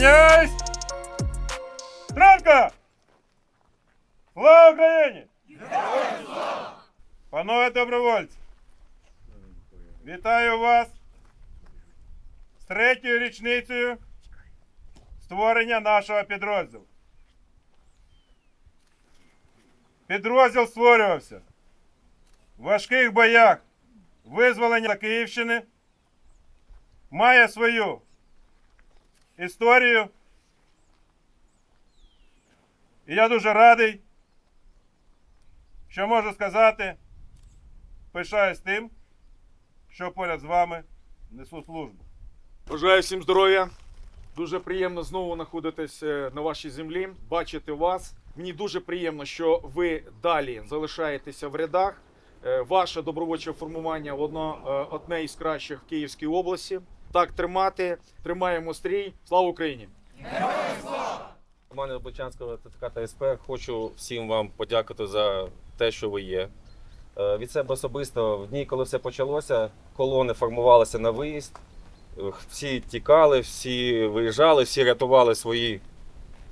Зупиняйсь! Травка! Слава Україні! Панове добровольці! Вітаю вас з третьою річницею створення нашого підрозділу. Підрозділ створювався в важких боях визволення Київщини, має свою історію. І я дуже радий, що можу сказати, пишаюсь тим, що поряд з вами несу службу. Бажаю всім здоров'я. Дуже приємно знову знаходитись е, на вашій землі, бачити вас. Мені дуже приємно, що ви далі залишаєтеся в рядах. Е, Ваше добровольче формування е, одне із кращих в Київській області. Так тримати, тримаємо стрій. Слава Україні! Команда Бучанського ТТК та СП хочу всім вам подякувати за те, що ви є. Е, Від себе особисто, в дні, коли все почалося, колони формувалися на виїзд. Е, Всі тікали, всі виїжджали, всі рятували свої,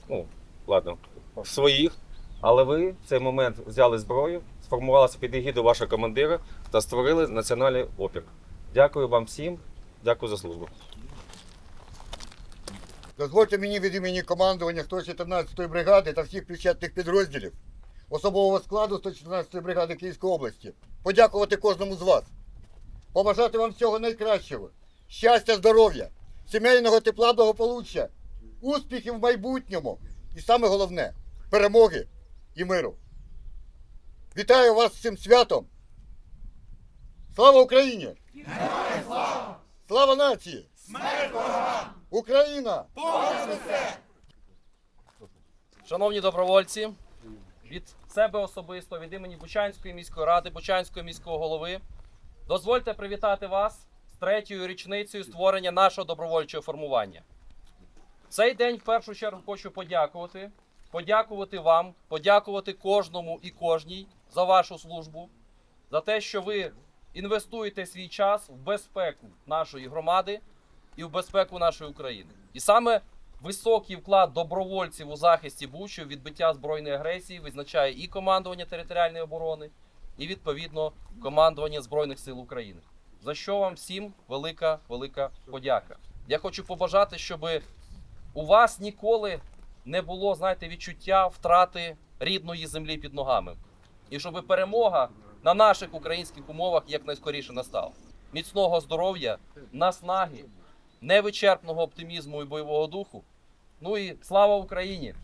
ну, ладно, своїх. Але ви в цей момент взяли зброю, сформувалися під егіду вашого командира та створили національний опір. Дякую вам всім, дякую за службу. Дозвольте мені від імені командування 114-ї бригади та всіх причетних підрозділів особового складу 114-ї бригади Київської області подякувати кожному з вас, побажати вам всього найкращого, щастя, здоров'я, сімейного тепла, благополуччя, успіхів в майбутньому і саме головне перемоги і миру. Вітаю вас з цим святом! Слава Україні! Слава нації! Україна! Шановні добровольці, від себе особисто, від імені Бучанської міської ради, Бучанського міського голови, дозвольте привітати вас з третьою річницею створення нашого добровольчого формування. В цей день в першу чергу хочу подякувати, подякувати вам, подякувати кожному і кожній за вашу службу, за те, що ви інвестуєте свій час в безпеку нашої громади і в безпеку нашої України. І саме Високий вклад добровольців у захисті Бучу, відбиття збройної агресії визначає і командування територіальної оборони, і відповідно командування Збройних сил України. За що вам всім велика, велика подяка. Я хочу побажати, щоб у вас ніколи не було, знаєте, відчуття втрати рідної землі під ногами. І щоб перемога на наших українських умовах якнайскоріше настала. Міцного здоров'я, наснаги, невичерпного оптимізму і бойового духу. Ну і слава Україні!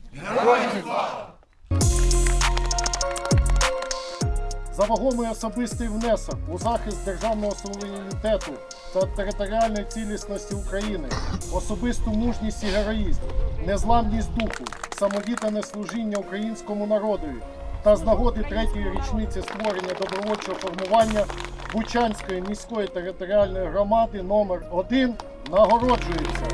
за вагомий особистий внесок у захист державного суверенітету та територіальної цілісності України, особисту мужність і героїзм, незламність духу, самовіддане служіння українському народові та з нагоди третьої річниці створення добровольчого формування Бучанської міської територіальної громади номер 1 нагороджується.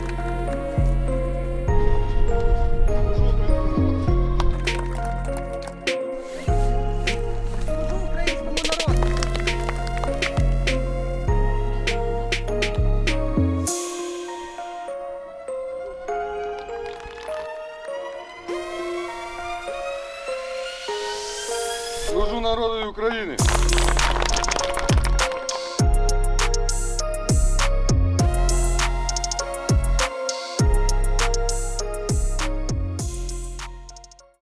Служу народу України.